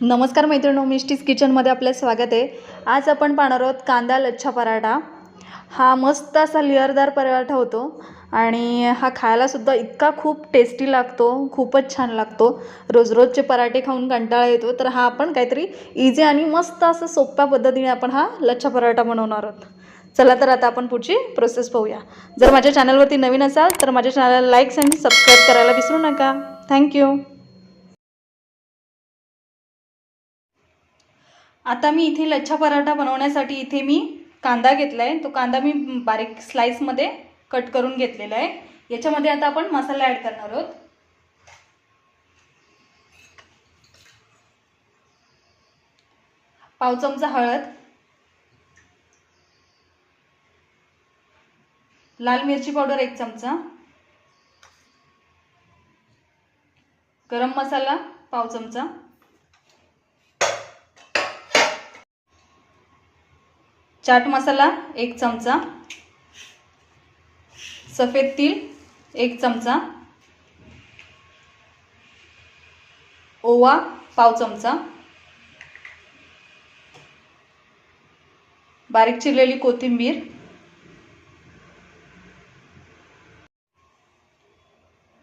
नमस्कार मैत्रिणी मिष्टीज किचनमध्ये आपलं स्वागत आहे. आज आपण पाहणार आहोत कांदा लच्छा पराठा. हा मस्त असा लेअरदार पराठा होतो आणि हा खायलासुद्धा इतका खूप टेस्टी लागतो खूपच छान लागतो. रोज रोजचे पराठे खाऊन कंटाळा येतो तर हा आपण काहीतरी इझी आणि मस्त असं सोप्या पद्धतीने आपण हा लच्छा पराठा बनवणार आहोत. चला तर आता आपण पुढची प्रोसेस पाहूया. जर माझ्या चॅनलवरती नवीन असाल तर माझ्या चॅनलला लाईक्स आणि सबस्क्राईब करायला विसरू नका. थँक्यू आता मी इथे लच्छा पराठा बनवण्यासाठी इथे मी कांदा घेतला आहे तो कांदा मी बारीक स्लाईसमध्ये कट करून घेतलेला आहे. याच्यामध्ये आता आपण मसाला ॲड करणार आहोत. पाव चमचा हळद. लाल मिरची पावडर एक चमचा. गरम मसाला पाव चमचा. चाट मसाला एक चमचा. सफेद तिल एक चमचा. ओवा पाव चमचा. बारीक चिरलेली कोथिंबीर.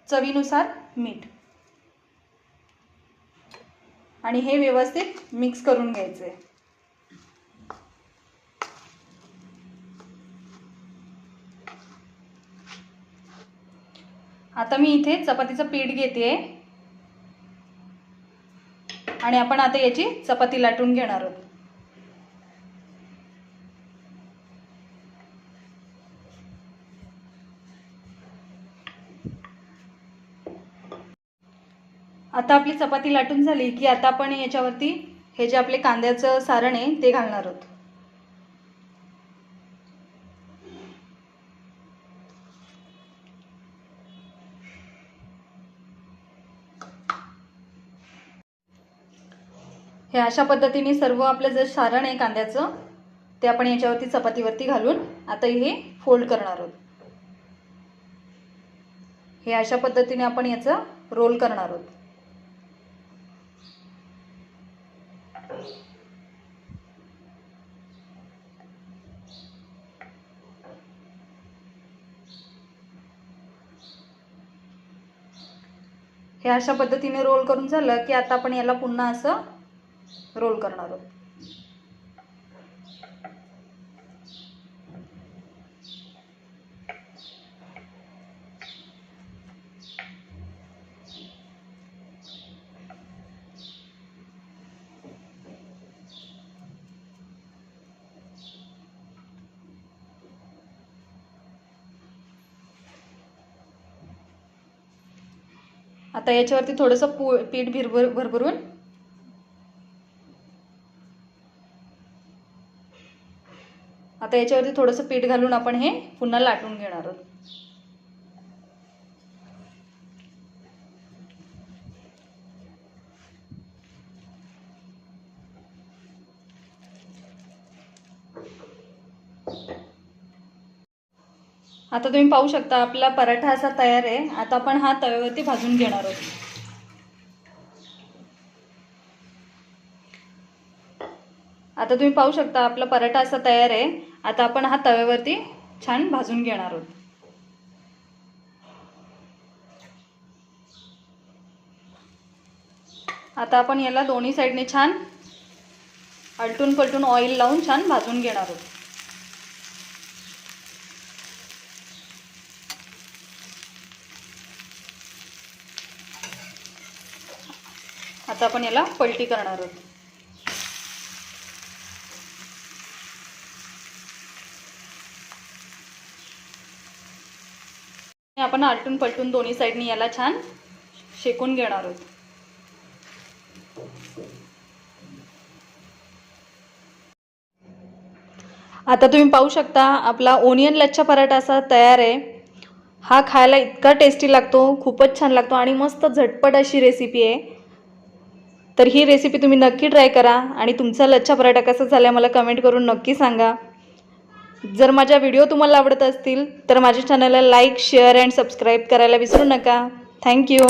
चवीनुसार मीठ. आणि हे व्यवस्थित मिक्स करून घ्यायचं आता मी इथे चपातीचं पीठ घेते. आणि आपण आता याची चपाती लाटून घेणार आहोत. आता आपली चपाती लाटून झाली की आता आपण याच्यावरती हे जे आपले कांद्याचं सारण आहे ते घालणार आहोत. हे अशा पद्धतीने सर्व आपलं जे सारण आहे कांद्याचं ते आपण याच्यावरती चपातीवरती घालून आता हे फोल्ड करणार आहोत. हे अशा पद्धतीने आपण याचं रोल करणार आहोत. हे अशा पद्धतीने रोल करून झालं की आता आपण याला पुन्हा असं रोल करणार आहोत. आता याच्यावरती थोडंसं पू पीठ भिरभर भरभरून आता याच्यावरती थोडंसं पीठ घालून आपण हे पुन्हा लाटून घेणार आहोत. आता तुम्ही पाहू शकता आपला पराठा असा तयार आहे. आता आपण हा तव्यावरती भाजून घेणार आहोत. आता तुम्ही पाहू शकता आपला पराठा असा तयार आहे. आता आपण हा तव्यावरती छान भाजून घेणार आहोत. आता आपण याला दोन्ही साईडने छान आलटून पलटून ऑइल लावून छान भाजून घेणार आहोत. आता आपण याला पलटी करणार आहोत. आपण आलटून पलटून दोन्ही साईडनी याला छान शेकून घेणार आहोत. आता तुम्ही पाहू शकता आपला ओनियन लच्छा पराठा असा तयार आहे. हा खायला इतका टेस्टी लागतो खूपच छान लागतो आणि मस्त झटपट अशी रेसिपी आहे. तर ही रेसिपी तुम्ही नक्की ट्राय करा आणि तुमचा लच्छा पराठा कसा झाला मला कमेंट करून नक्की सांगा. जर माझ्या व्हिडिओ तुम्हाला आवडत असतील तर माझ्या चॅनलला लाईक शेअर अँड सबस्क्राईब करायला विसरू नका. थँक्यू